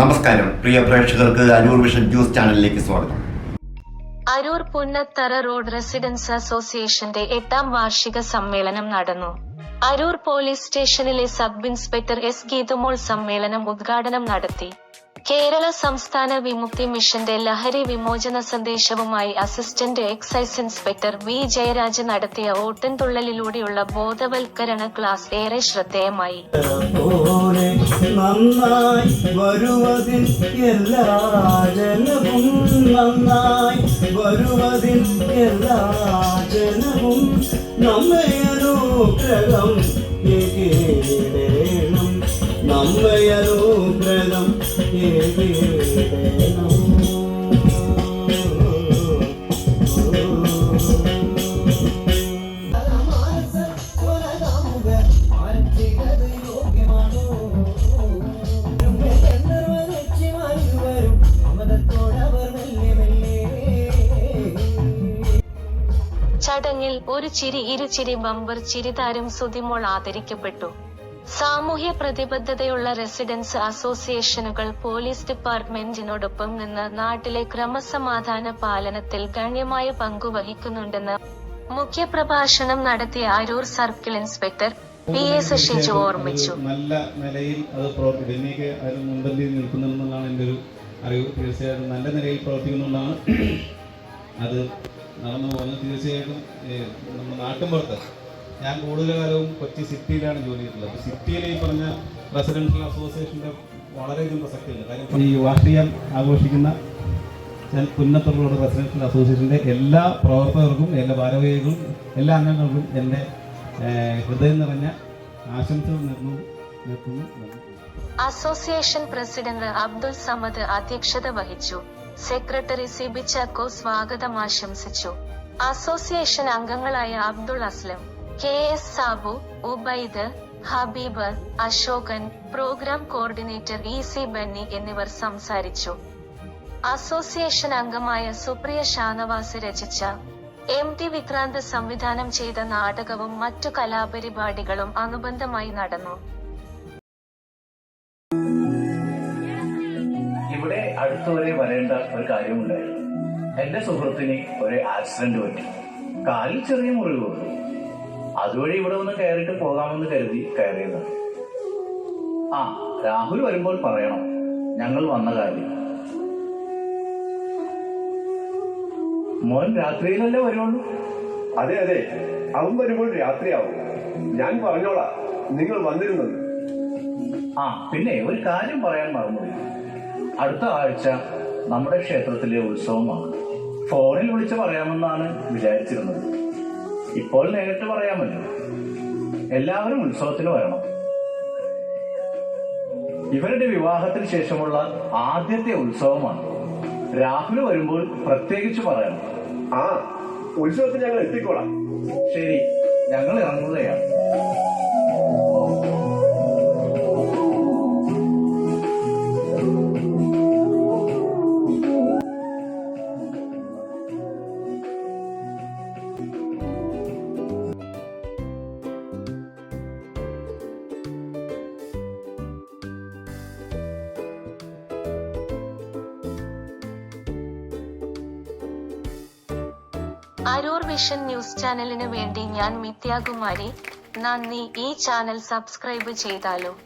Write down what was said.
നമസ്കാരം. പ്രിയ പ്രേക്ഷകർക്ക് Aroor vision news ചാനലിലേക്ക് സ്വാഗതം. അരൂർ പുന്നത്തറ റോഡ് റെസിഡൻസ് അസോസിയേഷന്റെ എട്ടാം വാർഷിക സമ്മേളനം നടന്നു. അരൂർ പോലീസ് സ്റ്റേഷനിലെ സബ് ഇൻസ്പെക്ടർ എസ് ഗീതുമോൾ സമ്മേളനം ഉദ്ഘാടനം നടത്തി. കേരള സംസ്ഥാന വിമുക്തി മിഷന്റെ ലഹരി വിമോചന സന്ദേശവുമായി assistant excise inspector V Jayaraj നടത്തിയ ഓട്ടൻതുള്ളലിലൂടെയുള്ള ബോധവൽക്കരണ ക്ലാസ് ഏറെ ശ്രദ്ധേയമായി. നന്നായി ചടങ്ങിൽ ഒരു ചിരി ഇരുചിരി ബമ്പർ ചിരിതാരം സുതിമോൾ ആദരിക്കപ്പെട്ടു. സാമൂഹ്യ പ്രതിബദ്ധതയുള്ള റെസിഡൻസ് അസോസിയേഷനുകൾ പോലീസ് ഡിപ്പാർട്ട്മെന്റിനോടൊപ്പം നിന്ന് നാട്ടിലെ ക്രമസമാധാന പാലനത്തിൽ ഗണ്യമായ പങ്കുവഹിക്കുന്നുണ്ടെന്ന് മുഖ്യപ്രഭാഷണം നടത്തിയ Aroor circle inspector P A Sasiju ഓർമ്മിച്ചു. നല്ല നിലയിൽ അത് പ്രവർത്തിക്കും എനിക്ക് അതിൽ മുൻപന്തിയിൽ നിൽക്കുന്നുണ്ടെന്നാണ് എന്റെ ഒരു അറിവ്. തീർച്ചയായിട്ടും നല്ല നിലയിൽ പ്രവർത്തിക്കുന്നുണ്ടാണ് അത് നടന്നു പോകുന്നത് തീർച്ചയായിട്ടും നമ്മുടെ നാട്ടിൻ നാട്ടിൻപുറത്ത് ഞാൻ കൂടുതൽ കാലവും കൊച്ചി സിറ്റിയിലാണ് ജോലി ചെയ്തിട്ടുള്ളത്. അപ്പോൾ സിറ്റിയിൽ ഈ പറഞ്ഞ റെസിഡൻഷ്യൽ അസോസിയേഷന്റെ വളരെയധികം പ്രസക്തിയുണ്ട്. കാര്യം ഈ വാർഷികം ആഘോഷിക്കുന്ന പുന്നത്തുള്ള റെസിഡൻഷ്യൽ അസോസിയേഷന്റെ എല്ലാ പ്രവർത്തകർക്കും എല്ലാ ഭാരവാഹികൾക്കും എല്ലാ അംഗങ്ങൾക്കും എന്റെ ഹൃദയം നിറഞ്ഞ ആശംസകൾ നേർന്നു നിർത്തുന്നു അസോസിയേഷൻ പ്രസിഡന്റ് അബ്ദുൾ സമദ് അധ്യക്ഷത വഹിച്ചു. സെക്രട്ടറി സിബി ചാക്കോ സ്വാഗതം ആശംസിച്ചു. അസോസിയേഷൻ അംഗങ്ങളായ Abdul Aslam K S Sabu Ubaid Habeeb Ashokan programme coordinator E C Benny എന്നിവർ സംസാരിച്ചു. അസോസിയേഷൻ അംഗമായ സുപ്രിയ ഷാനവാസ് രചിച്ച എം ടി വിക്രാന്ത് സംവിധാനം ചെയ്ത നാടകവും മറ്റു കലാപരിപാടികളും അനുബന്ധമായി നടന്നു. ഇവിടെ അടുത്തുവരെ വരേണ്ട ഒരു കാര്യമുണ്ടായിരുന്നു. എന്റെ സുഹൃത്തിന് ഒരു ആക്സിഡന്റ് പറ്റി. കാലിൽ ചെറിയ മുറിവ് അതുവഴി ഇവിടെ ഒന്ന് കയറിയിട്ട് പോകാമെന്ന് കരുതി കയറിയത്. ആ രാഹുൽ വരുമ്പോൾ പറയണം. ഞങ്ങൾ വന്ന കാര്യം. മോൻ രാത്രിയിലല്ലേ വരുള്ളൂ? അതെ അതെ. അവൻ വരുമ്പോൾ രാത്രിയാവും. ഞാൻ പറഞ്ഞോളാ. നിങ്ങൾ വന്നിരുന്നത്. ആ പിന്നെ ഒരു കാര്യം പറയാൻ മറന്നുപോയി അടുത്ത ആഴ്ച നമ്മുടെ ക്ഷേത്രത്തിലെ ഉത്സവമാണ്. ഫോണിൽ വിളിച്ച് പറയാമെന്നാണ് വിചാരിച്ചിരുന്നത്. ഇപ്പോൾ നേരിട്ട് പറയാമല്ലോ എല്ലാവരും ഉത്സവത്തിന് വരണം. ഇവരുടെ വിവാഹത്തിന് ശേഷമുള്ള ആദ്യത്തെ ഉത്സവമാണ്. രാഹുൽ വരുമ്പോൾ പ്രത്യേകിച്ച് പറയണം ആ ഉത്സവത്തിന് ഞങ്ങൾ എത്തിക്കോളാം. ശരി ഞങ്ങൾ ഇറങ്ങുകയാണ്. അരൂർ വിഷൻ ന്യൂസ് ചാനലിന് വേണ്ടി ഞാൻ മിഥ്യാകുമാരി നന്ദി. ഈ ചാനൽ സബ്സ്ക്രൈബ് ചെയ്താലോ?